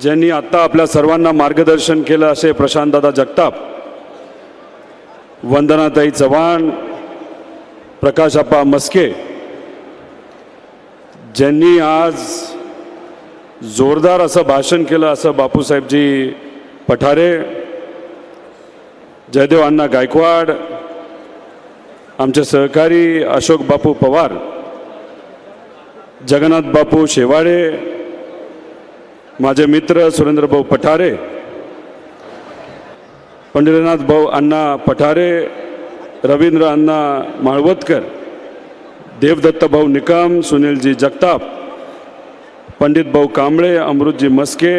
ज्यांनी आत्ता आपल्या सर्वांना मार्गदर्शन केलं असे प्रशांतदादा जगताप वंदनाताई चव्हाण प्रकाशप्पा मस्के ज्यांनी आज जोरदार असं भाषण केलं असं बापूसाहेबजी पठारे जयदेव अण्णा गायकवाड आमचे सहकारी अशोक बापू पवार जगन्नाथ बापू शेवाळे माझे मित्र सुरेंद्रभाऊ पठारे पंढरीनाथ भाऊ अण्णा पठारे रवींद्र अण्णा माळवतकर देवदत्त भाऊ निकम सुनीलजी जगताप पंडित भाऊ कांबळे अमृतजी मस्के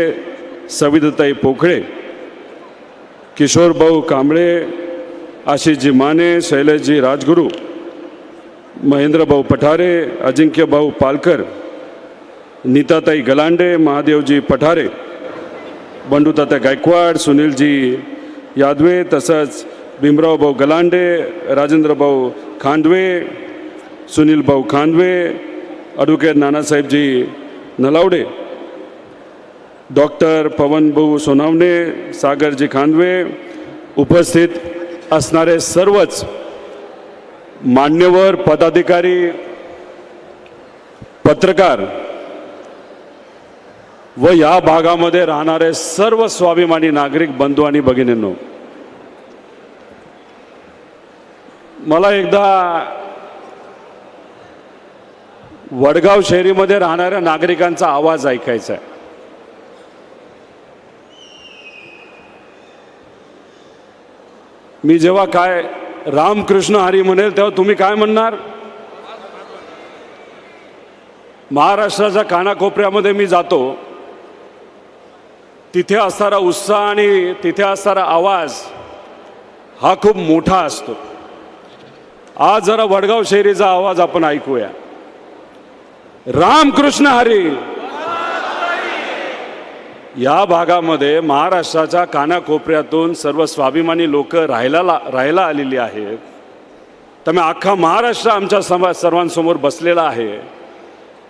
सविताताई पोखळे किशोर भाऊ कांबळे आशिषजी माने शैलेशजी राजगुरू महेंद्रभाऊ पठारे अजिंक्यभाऊ पालकर नीताताई गलांडे महादेवजी पठारे बंडूतात्या गायकवाड सुनीलजी यादवे तसंच भीमराव भाऊ गलांडे राजेंद्र भाऊ खांदवे सुनील भाऊ खांदवे ॲडव्होकेट नानासाहेबजी नलावडे डॉक्टर पवनभाऊ सोनावणे सागरजी खांदवे उपस्थित असणारे सर्वच मान्यवर पदाधिकारी पत्रकार व या भागामध्ये राहणारे सर्व स्वाभिमानी नागरिक बंधू आणि भगिनींनो मला एकदा वडगाव शहरीमध्ये राहणाऱ्या नागरिकांचा आवाज ऐकायचा आहे. मी जेव्हा काय रामकृष्ण हरी म्हणेल तेव्हा तुम्ही काय म्हणणार? महाराष्ट्राच्या कानाकोपऱ्यामध्ये मी जातो. तिथे असणारा उत्साह आणि तिथे असणारा आवाज हा खूप मोठा असतो. आज जरा वडगाव शहरीचा आवाज आपण ऐकूया. रामकृष्ण हरी. या भागामध्ये महाराष्ट्राच्या कानाकोपऱ्यातून सर्व स्वाभिमानी लोक राहायला ला- राहायला आलेली आहेत. त्यामुळे अख्खा महाराष्ट्र आमच्या समा सर्वांसमोर बसलेला आहे.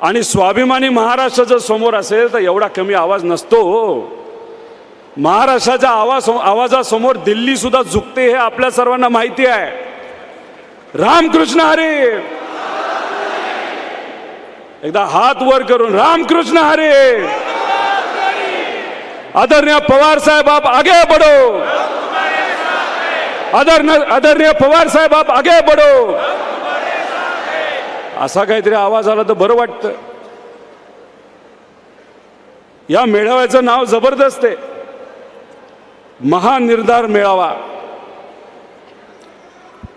आणि स्वाभिमानी महाराष्ट्र जर समोर असेल तर एवढा कमी आवाज नसतो हो. महाराष्ट्राच्या आवाज आवाजासमोर दिल्ली सुद्धा झुकते हे आपल्या सर्वांना माहिती आहे. रामकृष्ण हरे एकदा हात वर करून रामकृष्ण हरे आदरणीय पवार साहेब आप आगे बढ़ो! आदरणीय आदरणीय पवार साहेब आप आगे बढ़ो! असा काहीतरी आवाज आला तर बरं वाटतं. या मेळाव्याचं नाव जबरदस्त आहे. महानिर्धार मेळावा.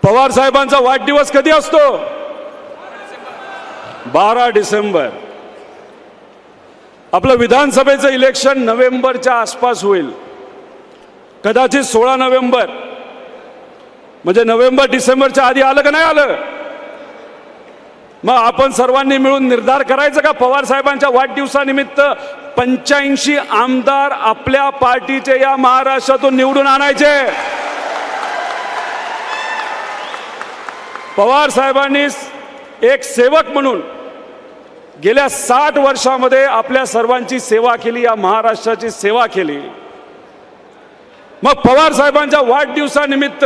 पवार साहेबांचा वाढदिवस कधी असतो? बारा डिसेंबर. आपलं विधानसभेचं इलेक्शन नोव्हेंबरच्या आसपास होईल. कदाचित सोळा नोव्हेंबर. म्हणजे नोव्हेंबर डिसेंबरच्या आधी आलं का नाही आलं? मग आपण सर्वांनी मिळून निर्धार करायचं का? पवार साहेबांच्या वाढदिवसानिमित्त पंच्याऐंशी आमदार आपल्या पार्टीचे या महाराष्ट्रातून निवडून आणायचे. पवार साहेबांनी एक सेवक म्हणून गेल्या साठ वर्षामध्ये आपल्या सर्वांची सेवा केली या महाराष्ट्राची सेवा केली. मग पवार साहेबांच्या वाढदिवसानिमित्त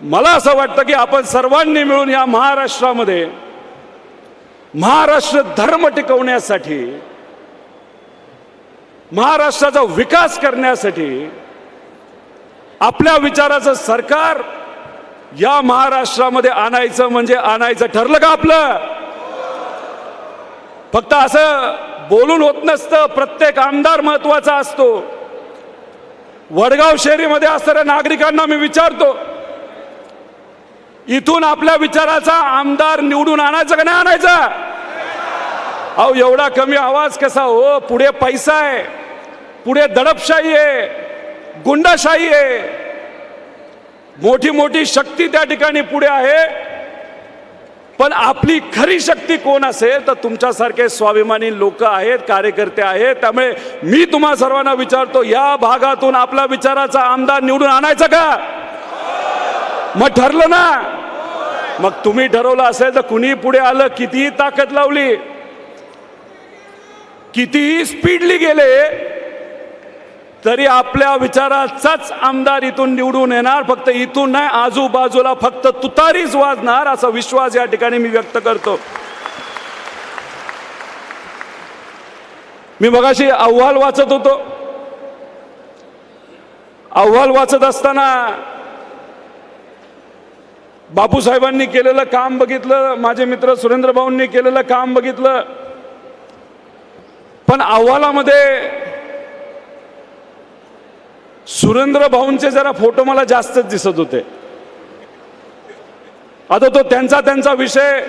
मला असं वाटतं की आपण सर्वांनी मिळून या महाराष्ट्रामध्ये महाराष्ट्र धर्म टिकवण्यासाठी महाराष्ट्राचा विकास करण्यासाठी आपल्या विचाराचं सरकार या महाराष्ट्रामध्ये आणायचं म्हणजे आणायचं ठरलं का आपलं? फक्त असं बोलून होत नसतं. प्रत्येक आमदार महत्त्वाचा असतो. वडगाव शहरीमध्ये असणाऱ्या नागरिकांना मी विचारतो इथून आपल्या विचाराचा आमदार निवडून आणायचा का नाही आणायचा? अहो एवढा कमी आवाज कसा हो? पुढे पैसा आहे. पुढे दडपशाही आहे. गुंडाशाही आहे. मोठी मोठी शक्ती त्या ठिकाणी पुढे आहे. पण आपली खरी शक्ती कोण असेल? तर तुमच्यासारखे स्वाभिमानी लोक आहेत कार्यकर्ते आहेत. त्यामुळे मी तुम्हा सर्वांना विचारतो या भागातून आपला विचाराचा आमदार निवडून आणायचा का? मग ठरलं ना. मग तुम्ही ठरवलं असेल तर कुणी पुढे आलं कितीही ताकद लावली कितीही स्पीडली गेले तरी आपल्या विचाराचाच आमदार इथून निवडून येणार. फक्त इथून नाही आजूबाजूला फक्त तुतारीच वाजणार असा विश्वास या ठिकाणी मी व्यक्त करतो. मी मगाशी अहवाल वाचत होतो. अहवाल वाचत असताना बापूसाहेबांनी केलेलं काम बघितलं माझे मित्र सुरेंद्र भाऊंनी केलेलं काम बघितलं. पण अहवालामध्ये सुरेंद्र भाऊंचे जरा फोटो मला जास्तच दिसत होते. आता तो त्यांचा त्यांचा विषय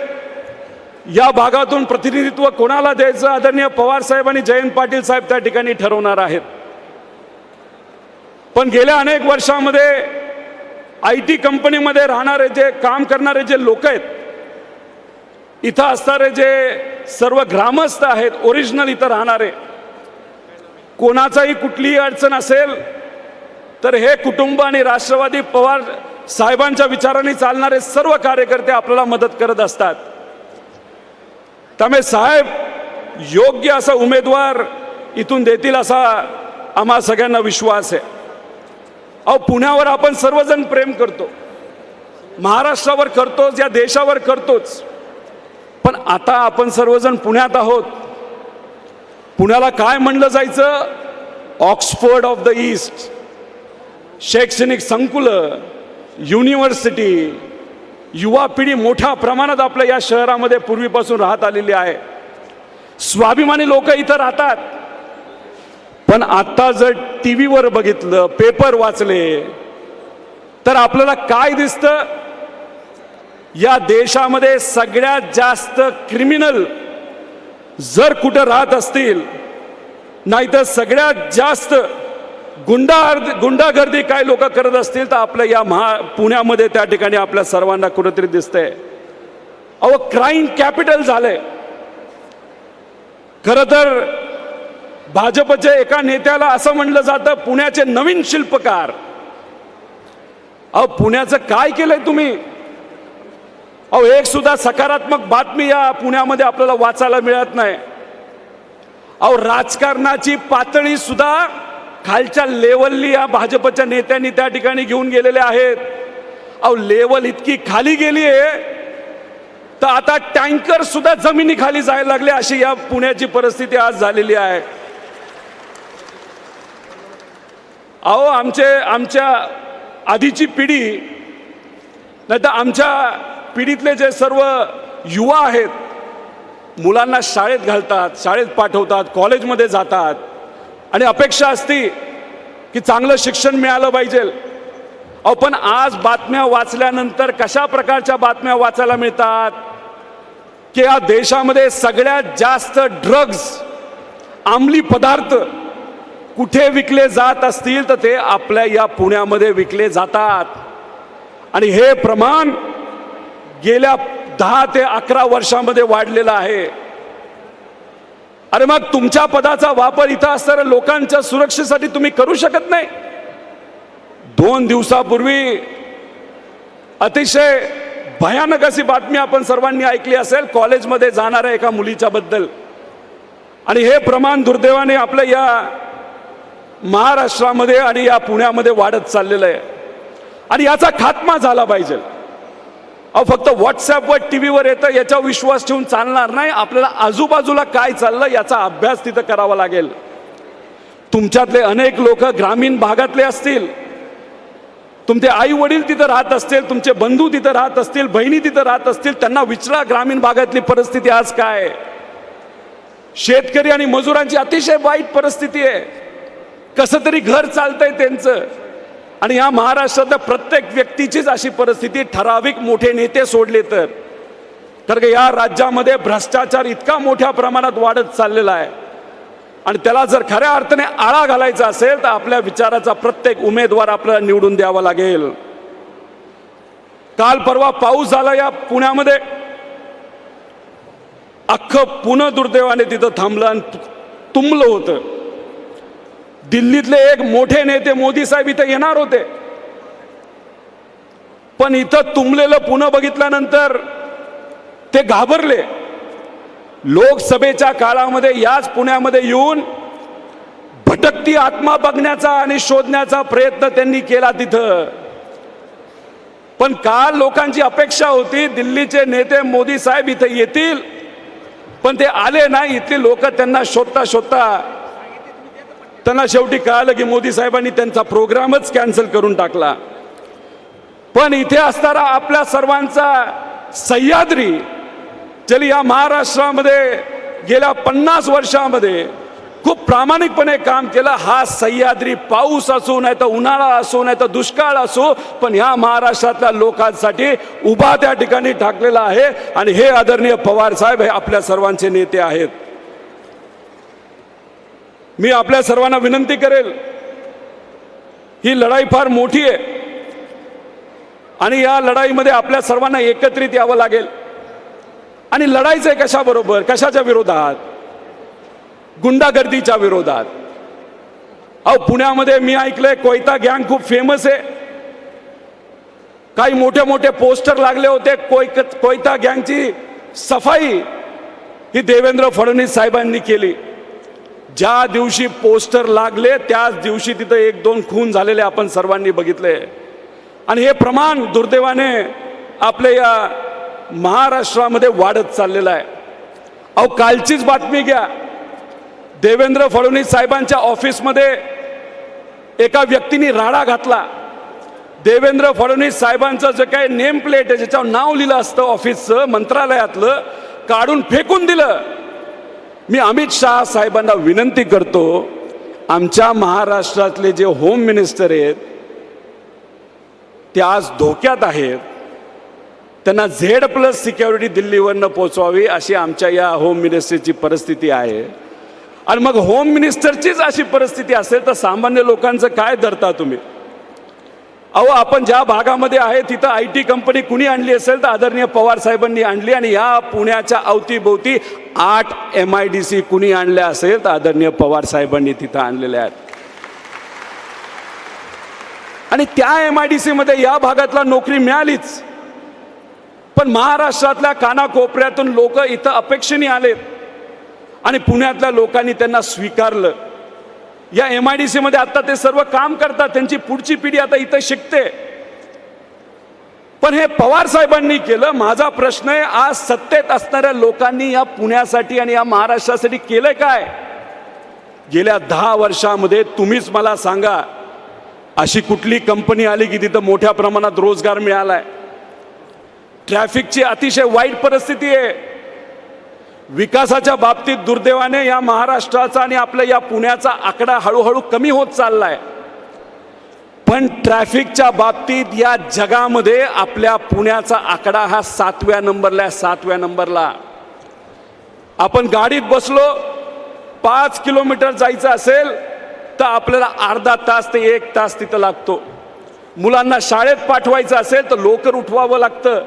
या भागातून प्रतिनिधित्व कोणाला द्यायचं आदरणीय पवार साहेब आणि जयंत पाटील साहेब त्या ठिकाणी ठरवणार आहेत. पण गेल्या अनेक वर्षामध्ये आय टी कंपनीमध्ये राहणारे जे काम करणारे जे लोक आहेत इथं असणारे जे सर्व ग्रामस्थ आहेत ओरिजिनल इथं राहणारे कोणाचाही कुठलीही अडचण असेल तर हे कुटुंब आणि राष्ट्रवादी पवार साहेबांच्या विचाराने चालणारे सर्व कार्यकर्ते आपल्याला मदत करत असतात. त्यामुळे साहेब योग्य असा उमेदवार इथून देतील असा आम्हा सगळ्यांना विश्वास आहे. अहो पुण्यावर आपण सर्वजण प्रेम करतो. महाराष्ट्रावर करतोच या देशावर करतोच. पण आता आपण सर्वजण पुण्यात आहोत. पुण्याला काय म्हणलं जायचं? Oxford of the East. शैक्षणिक संकुलं युनिव्हर्सिटी युवा पिढी मोठ्या प्रमाणात आपल्या या शहरामध्ये पूर्वीपासून राहत आलेली आहे. स्वाभिमानी लोक इथं राहतात. पण आता जर टी व्हीवर बघितलं पेपर वाचले तर आपल्याला काय दिसतं? या देशामध्ये सगळ्यात जास्त क्रिमिनल जर कुठं राहत असतील नाहीतर सगळ्यात जास्त गुंडा गुंडागर्दी काय लोक करत असतील तर आपल्या या महा पुण्यामध्ये त्या ठिकाणी आपल्या सर्वांना कुठेतरी दिसतंय. अहो क्राईम कॅपिटल झालंय. खरं तर भाजपच्या एका नेत्याला असं म्हणलं जातं पुण्याचे नवीन शिल्पकार. अहो पुण्याचं काय केलंय तुम्ही? अहो एक सुद्धा सकारात्मक बातमी या पुण्यामध्ये आपल्याला वाचायला मिळत नाही. अहो राजकारणाची पातळी सुद्धा खालच्या लेवलली या भाजपच्या नेत्यांनी त्या ठिकाणी घेऊन गेलेले आहेत. अहो लेवल इतकी खाली गेली आहे तर आता टँकर सुद्धा जमिनीखाली जायला लागले अशी या पुण्याची परिस्थिती आज झालेली आहे. अहो आमचे आमच्या आधीची पिढी नाही तर आमच्या पिढीतले जे सर्व युवा आहेत मुलांना शाळेत घालतात शाळेत पाठवतात कॉलेजमध्ये जातात आणि अपेक्षा असती की चांगलं शिक्षण मिळालं पाहिजे. अहो पण आज बातम्या वाचल्यानंतर कशा प्रकारच्या बातम्या वाचायला मिळतात? की या देशामध्ये सगळ्यात जास्त ड्रग्ज अंमली पदार्थ कुठे विकले जात असतील तर ते आपल्या या पुण्यामध्ये विकले जातात. आणि हे प्रमाण गेल्या दहा ते अकरा वर्षामध्ये वाढलेलं आहे. अरे मग तुमच्या पदाचा वापर इथं असणाऱ्या लोकांच्या सुरक्षेसाठी तुम्ही करू शकत नाही. दोन दिवसापूर्वी अतिशय भयानक अशी बातमी आपण सर्वांनी ऐकली असेल कॉलेजमध्ये जाणाऱ्या एका मुलीच्या बद्दल आणि हे प्रमाण दुर्दैवाने आपल्या या महाराष्ट्रामध्ये आणि या पुण्यामध्ये वाढत चाललेलं आहे. आणि याचा खात्मा झाला पाहिजे. अहो फक्त व्हॉट्सॲपवर टी व्हीवर येतं याच्यावर विश्वास ठेवून चालणार नाही. आपल्याला आजूबाजूला काय चाललं याचा अभ्यास तिथं करावा लागेल. तुमच्यातले अनेक लोक ग्रामीण भागातले असतील. तुमचे आई वडील तिथं राहत असतील तुमचे बंधू तिथं राहत असतील बहिणी तिथं राहत असतील त्यांना विचारा ग्रामीण भागातली परिस्थिती आज काय? शेतकरी आणि मजुरांची अतिशय वाईट परिस्थिती आहे. कसं तरी घर चालतंय त्यांचं. आणि या महाराष्ट्रातल्या प्रत्येक व्यक्तीचीच अशी परिस्थिती ठराविक मोठे नेते सोडले तर. कारण का या राज्यामध्ये भ्रष्टाचार इतका मोठ्या प्रमाणात वाढत चाललेला आहे. आणि त्याला जर खऱ्या अर्थाने आळा घालायचा असेल तर आपल्या विचाराचा प्रत्येक उमेदवार आपल्याला निवडून द्यावा लागेल. काल परवा पाऊस झाला या पुण्यामध्ये. अख्खं पुणं दुर्दैवाने तिथं थांबलं आणि तुंबलं होतं. दिल्लीतले एक मोठे नेते मोदी साहेब इथं येणार होते. पण इथं तुंबलेलं पुन्हा बघितल्यानंतर ते घाबरले. लोकसभेच्या काळामध्ये याच पुण्यामध्ये येऊन भटकती आत्मा बघण्याचा आणि शोधण्याचा प्रयत्न त्यांनी केला तिथं. पण काल लोकांची अपेक्षा होती दिल्लीचे नेते मोदी साहेब इथे येतील पण ते आले नाही. इथली लोक त्यांना शोधता शोधता त्यांना शेवटी कळालं की मोदी साहेबांनी त्यांचा प्रोग्रामच कॅन्सल करून टाकला. पण इथे असणारा आपल्या सर्वांचा सह्याद्री चल या महाराष्ट्रामध्ये गेल्या पन्नास वर्षामध्ये खूप प्रामाणिकपणे काम केलं हा सह्याद्री पाऊस असो नाही तर उन्हाळा असो नाही तर दुष्काळ असो पण ह्या महाराष्ट्रातल्या लोकांसाठी उभा त्या ठिकाणी टाकलेला आहे. आणि हे आदरणीय पवार साहेब हे आपल्या सर्वांचे नेते आहेत. मी आपल्या सर्वांना विनंती करेल ही लढाई फार मोठी आहे आणि या लढाईमध्ये आपल्या सर्वांना एकत्रित यावं लागेल. आणि लढायचं आहे कशाबरोबर? कशाच्या विरोधात? गुंडागर्दीच्या विरोधात. अहो पुण्यामध्ये मी ऐकलंय कोयता गँग खूप फेमस आहे. काही मोठे मोठे पोस्टर लागले होते कोय कोयता गँगची सफाई ही देवेंद्र फडणवीस साहेबांनी केली. ज्या दिवशी पोस्टर लागले त्याच दिवशी तिथं एक दोन खून झालेले आपण सर्वांनी बघितले. आणि हे प्रमाण दुर्दैवाने आपल्या या महाराष्ट्रामध्ये वाढत चाललेलं आहे. अहो कालचीच बातमी घ्या. देवेंद्र फडणवीस साहेबांच्या ऑफिसमध्ये एका व्यक्तीने राडा घातला. देवेंद्र फडणवीस साहेबांचं जे काही नेम प्लेट आहे ज्याच्यावर नाव लिहिलं असतं ऑफिसचं मंत्रालयातलं काढून फेकून दिलं. मी अमित शहा साहेबांना विनंती करतो आमच्या महाराष्ट्रातले जे होम मिनिस्टर आहेत ते आज धोक्यात आहेत. त्यांना झेड प्लस सिक्युरिटी दिल्लीवरनं पोचवावी अशी आमच्या या होम मिनिस्टरची परिस्थिती आहे. आणि मग होम मिनिस्टरचीच अशी परिस्थिती असेल तर सामान्य लोकांचं काय धरता तुम्ही? अहो आपण ज्या भागामध्ये आहे तिथं आय टी कंपनी कुणी आणली असेल तर आदरणीय पवार साहेबांनी आणली आणि या पुण्याच्या अवतीभोवती आठ एम आय डी सी कुणी आणल्या असेल तर आदरणीय पवार साहेबांनी तिथं आणलेल्या आहेत. आणि त्या एम आय डी सीमध्ये या भागातला नोकरी मिळालीच. पण महाराष्ट्रातल्या कानाकोपऱ्यातून लोक इथं अपेक्षेने आलेत. आणि पुण्यातल्या लोकांनी त्यांना स्वीकारलं. या एम आय डी सीमध्ये आता ते सर्व काम करतात त्यांची पुढची पिढी आता इथं शिकते. पण हे पवार साहेबांनी केलं माझा प्रश्न आहे आज सत्तेत असणाऱ्या लोकांनी या पुण्यासाठी आणि या महाराष्ट्रासाठी केलंय काय? गेल्या दहा वर्षामध्ये तुम्हीच मला सांगा अशी कुठली कंपनी आली की तिथं मोठ्या प्रमाणात रोजगार मिळालाय? ट्रॅफिकची अतिशय वाईट परिस्थिती आहे. विकासाच्या बाबतीत दुर्दैवाने या महाराष्ट्राचा आणि आपल्या या पुण्याचा आकडा हळूहळू कमी होत चाललाय. पण ट्रॅफिकच्या बाबतीत या जगामध्ये आपल्या पुण्याचा आकडा हा सातव्या नंबरला आहे सातव्या नंबरला. आपण गाडीत बसलो पाच किलोमीटर जायचं असेल तर आपल्याला अर्धा तास ते एक तास तिथं लागतो. मुलांना शाळेत पाठवायचं असेल तर लवकर उठवावं लागतं.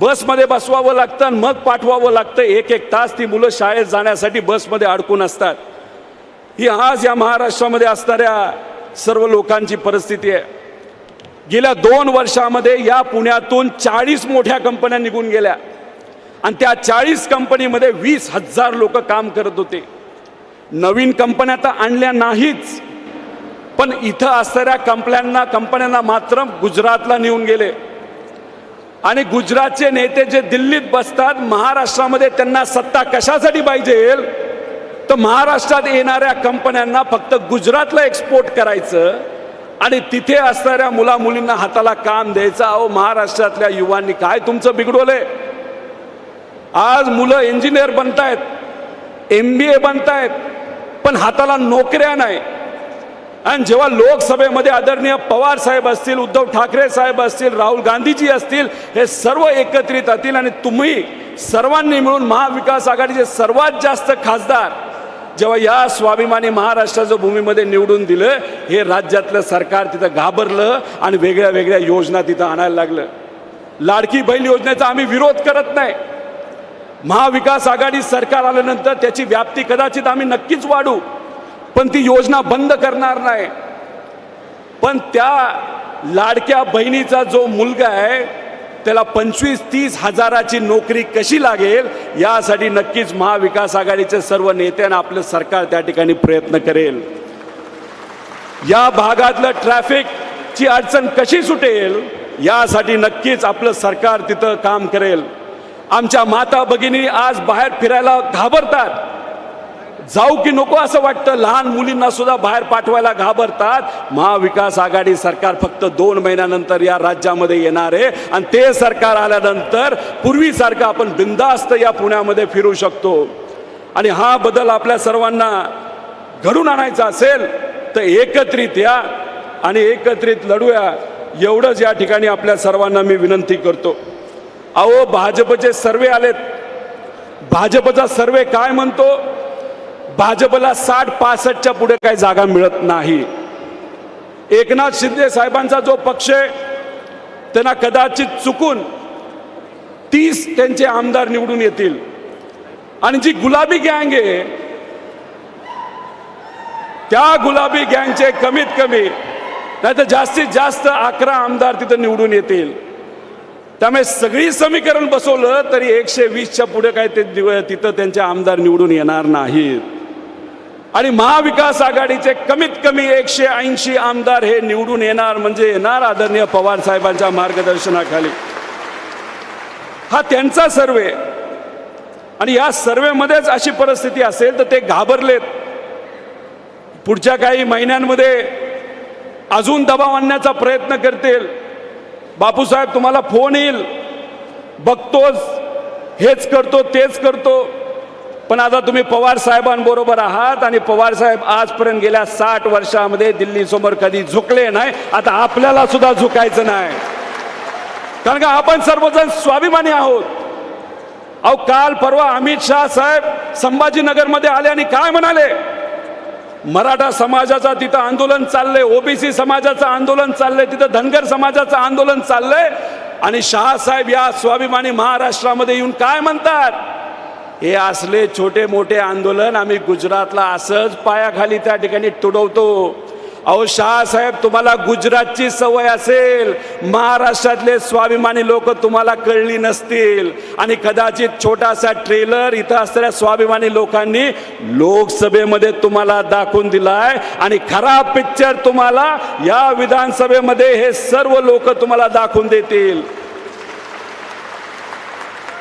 बसमध्ये बसवावं लागतं आणि मग पाठवावं लागतं. एक एक तास ती मुलं शाळेत जाण्यासाठी बसमध्ये अडकून असतात. ही आज या महाराष्ट्रामध्ये असणाऱ्या सर्व लोकांची परिस्थिती आहे. गेल्या दोन वर्षामध्ये या पुण्यातून चाळीस मोठ्या कंपन्या निघून गेल्या. आणि त्या चाळीस कंपनीमध्ये वीस हजार लोक काम करत होते. नवीन कंपन्या तर आणल्या नाहीच. पण इथं असणाऱ्या कंपन्यांना कंपन्यांना मात्र गुजरातला नेऊन गेले. आणि गुजरातचे नेते जे दिल्लीत बसतात महाराष्ट्रामध्ये त्यांना सत्ता कशासाठी पाहिजे तर महाराष्ट्रात येणाऱ्या कंपन्यांना फक्त गुजरातला एक्सपोर्ट करायचं आणि तिथे असणाऱ्या मुला मुलींना हाताला काम द्यायचं. अहो महाराष्ट्रातल्या युवांनी काय तुमचं बिघडवलंय आज मुलं इंजिनियर बनतायत एम बी ए बनतायत पण हाताला नोकऱ्या नाही. आणि जेव्हा लोकसभेमध्ये आदरणीय पवार साहेब असतील उद्धव ठाकरे साहेब असतील राहुल गांधीजी असतील हे सर्व एकत्रित असतील आणि तुम्ही सर्वांनी मिळून महाविकास आघाडीचे सर्वात जास्त खासदार जेव्हा या स्वाभिमानी महाराष्ट्राच्या भूमीमध्ये निवडून दिलं हे राज्यातलं सरकार तिथं घाबरलं आणि वेगळ्या वेगळ्या योजना तिथं आणायला लागलं. लाडकी बैल योजनेचा आम्ही विरोध करत नाही. महाविकास आघाडी सरकार आल्यानंतर त्याची व्याप्ती कदाचित आम्ही नक्कीच वाढू. पण ती योजना बंद करणार नाही. पण त्या लाडक्या बहिणीचा जो मुलगा आहे त्याला पंचवीस तीस हजाराची नोकरी कशी लागेल यासाठी नक्कीच महाविकास आघाडीचे सर्व नेत्यांना आपलं सरकार त्या ठिकाणी प्रयत्न करेल. या भागातलं ट्रॅफिकची अडचण कशी सुटेल यासाठी नक्कीच आपलं सरकार तिथं काम करेल. आमच्या माता भगिनी आज बाहेर फिरायला घाबरतात. जाऊ की नको असं वाटतं. लहान मुलींना सुद्धा बाहेर पाठवायला घाबरतात. महाविकास आघाडी सरकार फक्त दोन महिन्यानंतर या राज्यामध्ये येणार आहे. आणि ते सरकार आल्यानंतर पूर्वीसारखं आपण बिंदास्त या पुण्यामध्ये फिरू शकतो. आणि हा बदल आपल्या सर्वांना घडून आणायचा असेल तर एकत्रित या आणि एकत्रित लढूया. एवढंच या ठिकाणी आपल्या सर्वांना मी विनंती करतो. अहो भाजपचे सर्वे आलेत. भाजपचा सर्वे काय म्हणतो? भाजपला साठ पासष्टच्या पुढे काही जागा मिळत नाही. एकनाथ शिंदे साहेबांचा जो पक्ष आहे त्यांना कदाचित चुकून तीस त्यांचे आमदार निवडून येतील. आणि जी गुलाबी गँग आहे त्या गुलाबी गँगचे कमीत कमी नाही तर जास्तीत जास्त अकरा आमदार तिथं निवडून येतील. त्यामुळे सगळी समीकरण बसवलं तरी एकशे वीसच्या पुढे काय ते तिथं त्यांचे आमदार निवडून येणार नाहीत. आणि महाविकास आघाडीचे कमीत कमी एकशे ऐंशी आमदार हे निवडून येणार म्हणजे येणार आदरणीय पवार साहेबांच्या मार्गदर्शनाखाली. हा त्यांचा सर्वे. आणि या सर्वेमध्येच अशी परिस्थिती असेल तर ते घाबरलेत. पुढच्या काही महिन्यांमध्ये अजून दबाव आणण्याचा प्रयत्न करतील. बापूसाहेब तुम्हाला फोन येईल. बघतोच. हेच करतो तेच करतो. पण आता तुम्ही पवार साहेबांबरोबर आहात आणि पवार साहेब आजपर्यंत गेल्या साठ वर्षामध्ये दिल्लीसमोर कधी झुकले नाही. आता आपल्याला सुद्धा झुकायचं नाही. कारण का आपण सर्वजण स्वाभिमानी आहोत. अहो काल परवा अमित शाह साहेब संभाजीनगरमध्ये आले आणि काय म्हणाले? मराठा समाजाचा तिथं आंदोलन चाललंय ओबीसी समाजाचं आंदोलन चाललंय तिथं धनगर समाजाचं आंदोलन चाललंय. आणि शहासाहेब या स्वाभिमानी महाराष्ट्रामध्ये येऊन काय म्हणतात? हे असले छोटे मोठे आंदोलन आम्ही गुजरातला असंच पायाखाली त्या ठिकाणी तुडवतो. अहो शाहसाहेब तुम्हाला गुजरातची सवय असेल. महाराष्ट्रातले स्वाभिमानी लोक तुम्हाला कळली नसतील. आणि कदाचित छोटासा ट्रेलर इथं असलेल्या स्वाभिमानी लोकांनी लोकसभेमध्ये तुम्हाला दाखवून दिलाय. आणि खरा पिक्चर तुम्हाला या विधानसभेमध्ये हे सर्व लोक तुम्हाला दाखवून देतील.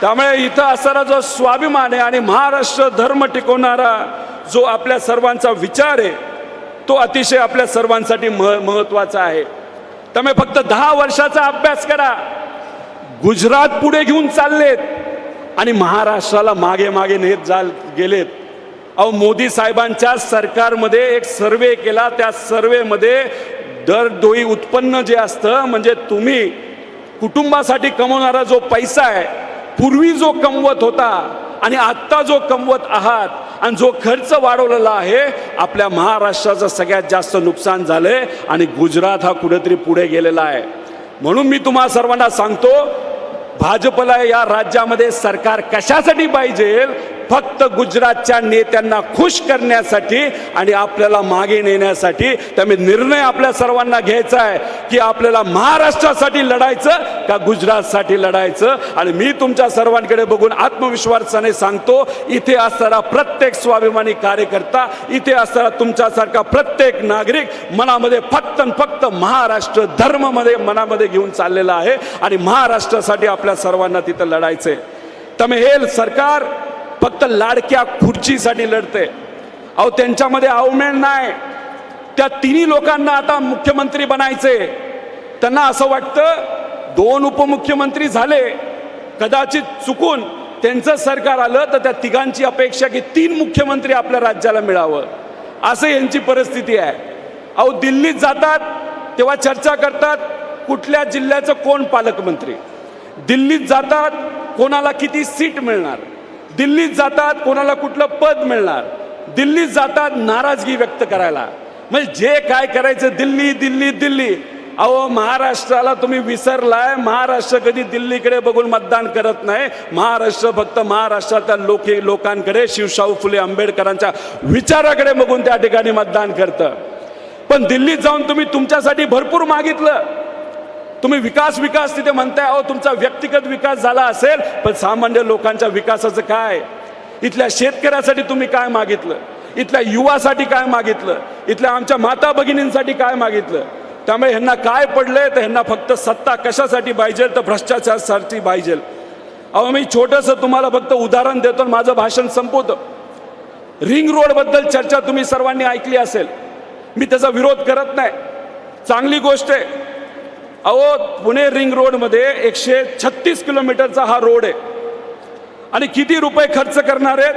त्यामुळे इथं असणारा जो स्वाभिमान आहे आणि महाराष्ट्र धर्म टिकवणारा जो आपल्या सर्वांचा विचार आहे तो अतिशय आपल्या सर्वांसाठी मह महत्त्वाचा आहे. त्यामुळे फक्त दहा वर्षाचा अभ्यास करा. गुजरात पुढे घेऊन चाललेत आणि महाराष्ट्राला मागे मागे नेत जा गेलेत. अहो मोदी साहेबांच्या सरकारमध्ये एक सर्वे केला. त्या सर्वेमध्ये दर उत्पन्न जे असतं म्हणजे तुम्ही कुटुंबासाठी कमवणारा जो पैसा आहे पूर्वी जो कमवत होता आणि आत्ता जो कमवत आहात आणि जो खर्च वाढवलेला आहे आपल्या महाराष्ट्राचं सगळ्यात जास्त नुकसान झालंय आणि गुजरात हा कुठेतरी पुढे गेलेला आहे. म्हणून मी तुम्हा सर्वांना सांगतो भाजपला या राज्यामध्ये सरकार कशासाठी पाहिजे फक्त गुजरातच्या नेत्यांना खुश करण्यासाठी आणि आपल्याला मागे नेण्यासाठी त्यामुळे निर्णय आपल्या सर्वांना घ्यायचा आहे की आपल्याला महाराष्ट्रासाठी लढायचं का गुजरातसाठी लढायचं? आणि मी तुमच्या सर्वांकडे बघून आत्मविश्वासाने सांगतो इथे असणारा प्रत्येक स्वाभिमानी कार्यकर्ता इथे असणारा तुमच्यासारखा प्रत्येक नागरिक मनामध्ये फक्त फक्त महाराष्ट्र धर्ममध्ये मनामध्ये घेऊन चाललेला आहे आणि महाराष्ट्रासाठी आपल्या सर्वांना तिथं लढायचंय. त्यामुळे हे सरकार फक्त लाडक्या खुर्चीसाठी लढते. अहो त्यांच्यामध्ये अवमेळ नाही. त्या तिन्ही लोकांना आता मुख्यमंत्री बनायचे. त्यांना असं वाटतं दोन उपमुख्यमंत्री झाले कदाचित चुकून त्यांचं सरकार आलं तर त्या तिघांची अपेक्षा की तीन मुख्यमंत्री आपल्या राज्याला मिळावं. असं यांची परिस्थिती आहे. अहो दिल्लीत जातात तेव्हा चर्चा करतात कुठल्या जिल्ह्याचं कोण पालकमंत्री? दिल्लीत जातात कोणाला किती सीट मिळणार? दिल्लीत जातात कोणाला कुठलं पद मिळणार? दिल्लीत जातात नाराजगी व्यक्त करायला. म्हणजे जे काय करायचं दिल्ली दिल्ली दिल्ली. अहो महाराष्ट्राला तुम्ही विसरलाय महाराष्ट्र कधी दिल्लीकडे बघून मतदान करत नाही. महाराष्ट्र फक्त महाराष्ट्रातल्या लोक लोकांकडे शिवशाहू फुले आंबेडकरांच्या विचाराकडे बघून त्या ठिकाणी मतदान करतं. पण दिल्लीत जाऊन तुम्ही तुमच्यासाठी भरपूर मागितलं. तुम्ही विकास विकास तिथे म्हणताय अहो तुमचा व्यक्तिगत विकास झाला असेल पण सामान्य लोकांच्या विकासाचं काय? इथल्या शेतकऱ्यासाठी तुम्ही काय मागितलं? इथल्या युवासाठी काय मागितलं? इथल्या आमच्या माता भगिनींसाठी काय मागितलं? त्यामुळे ह्यांना काय पडलंय तर ह्यांना फक्त सत्ता कशासाठी पाहिजे तर भ्रष्टाचारासाठी पाहिजे. अहो मी छोटंसं तुम्हाला फक्त उदाहरण देतो आणि माझं भाषण संपवतो. रिंग रोडबद्दल चर्चा तुम्ही सर्वांनी ऐकली असेल. मी त्याचा विरोध करत नाही. चांगली गोष्ट आहे. अहो पुणे रिंग रोडमध्ये एकशे छत्तीस किलोमीटरचा हा रोड आहे. आणि किती रुपये खर्च करणार आहेत?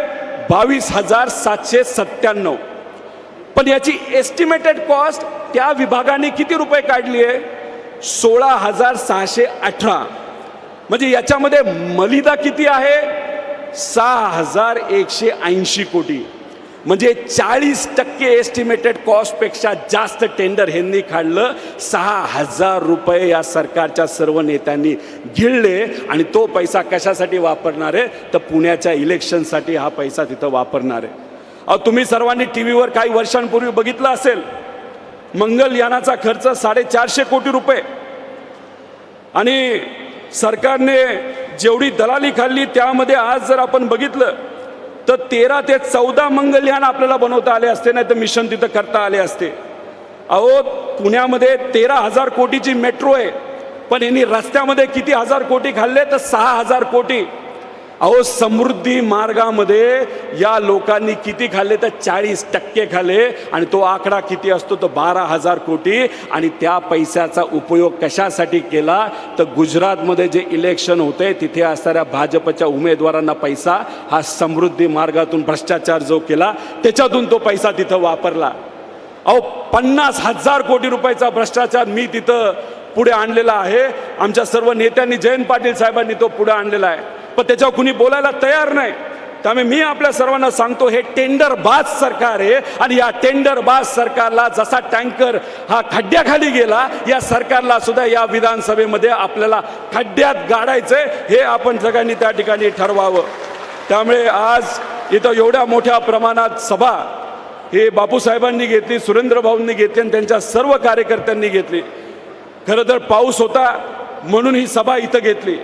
बावीस हजार सातशे सत्त्याण्णव. पण याची एस्टिमेटेड कॉस्ट त्या विभागाने किती रुपये काढली आहे? सोळा हजार सहाशे अठरा. म्हणजे याच्यामध्ये मलिदा किती आहे? सहा हजार एकशे ऐंशी कोटी. म्हणजे चाळीस टक्के एस्टिमेटेड कॉस्टपेक्षा जास्त टेंडर ह्यांनी काढलं. सहा हजार रुपये या सरकारच्या सर्व नेत्यांनी गिळले आणि तो पैसा कशासाठी वापरणार आहे? तर पुण्याच्या इलेक्शनसाठी हा पैसा तिथं वापरणार आहे. अहो तुम्ही सर्वांनी टी व्हीवर काही वर्षांपूर्वी बघितलं असेल. मंगलयानाचा खर्च साडेचारशे कोटी रुपये. आणि सरकारने जेवढी दलाली खाल्ली त्यामध्ये आज जर आपण बघितलं तर तेरा ते चौदा मंगलयान आपल्याला बनवता आले असते नाही तर मिशन तिथं करता आले असते. अहो पुण्यामध्ये तेरा हजार कोटीची मेट्रो आहे पण यांनी रस्त्यामध्ये किती हजार कोटी खाल्ले? तर सहा हजार कोटी. अहो समृद्धी मार्गामध्ये या लोकांनी किती खाल्ले? तर चाळीस टक्के खाल्ले. आणि तो आकडा किती असतो? तर बारा हजार कोटी. आणि त्या पैशाचा उपयोग कशासाठी केला? तर गुजरातमध्ये जे इलेक्शन होते तिथे असणाऱ्या भाजपच्या उमेदवारांना पैसा हा समृद्धी मार्गातून भ्रष्टाचार जो केला त्याच्यातून तो पैसा तिथं वापरला. अहो पन्नास हजार कोटी रुपयाचा भ्रष्टाचार मी तिथं पुढे आणलेला आहे. आमच्या सर्व नेत्यांनी जयंत पाटील साहेबांनी तो पुढे आणलेला आहे. पण त्याच्यावर कुणी बोलायला तयार नाही. त्यामुळे मी आपल्या सर्वांना सांगतो हे टेंडर बाज सरकार आहे आणि या टेंडर बाज सरकारला जसा टँकर हा खड्ड्याखाली गेला या सरकारला सुद्धा या विधानसभेमध्ये आपल्याला खड्ड्यात गाडायचंय हे आपण सगळ्यांनी त्या ठिकाणी ठरवावं. त्यामुळे आज इथं एवढ्या मोठ्या प्रमाणात सभा हे बापूसाहेबांनी घेतली सुरेंद्र भाऊंनी घेतली आणि त्यांच्या सर्व कार्यकर्त्यांनी घेतली. खरं तर पाऊस होता म्हणून ही सभा इथं घेतली.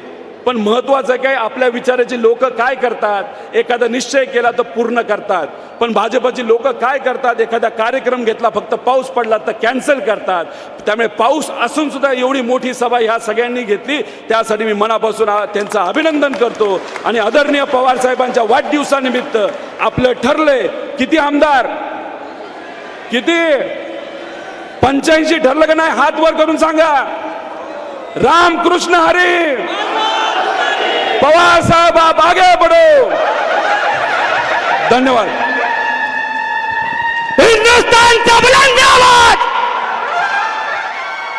पण महत्त्वाचं काय आपल्या विचाराची लोक काय करतात? एखादा निश्चय केला तर पूर्ण करतात. पण भाजपची लोक काय करतात? एखादा कार्यक्रम घेतला फक्त पाऊस पडला तर कॅन्सल करतात. त्यामुळे पाऊस असून सुद्धा एवढी मोठी सभा ह्या सगळ्यांनी घेतली. त्यासाठी मी मनापासून त्यांचं अभिनंदन करतो. आणि आदरणीय पवार साहेबांच्या वाढदिवसानिमित्त आपलं ठरलंय किती आमदार? किती? पंच्याऐंशी ठरलं का नाही? हात वर करून सांगा. रामकृष्ण हरी! पवार साहब आप आगे बढ़ो धन्यवाद. हिंदुस्तान का बुलंद आवाज.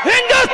हिंदुस्तान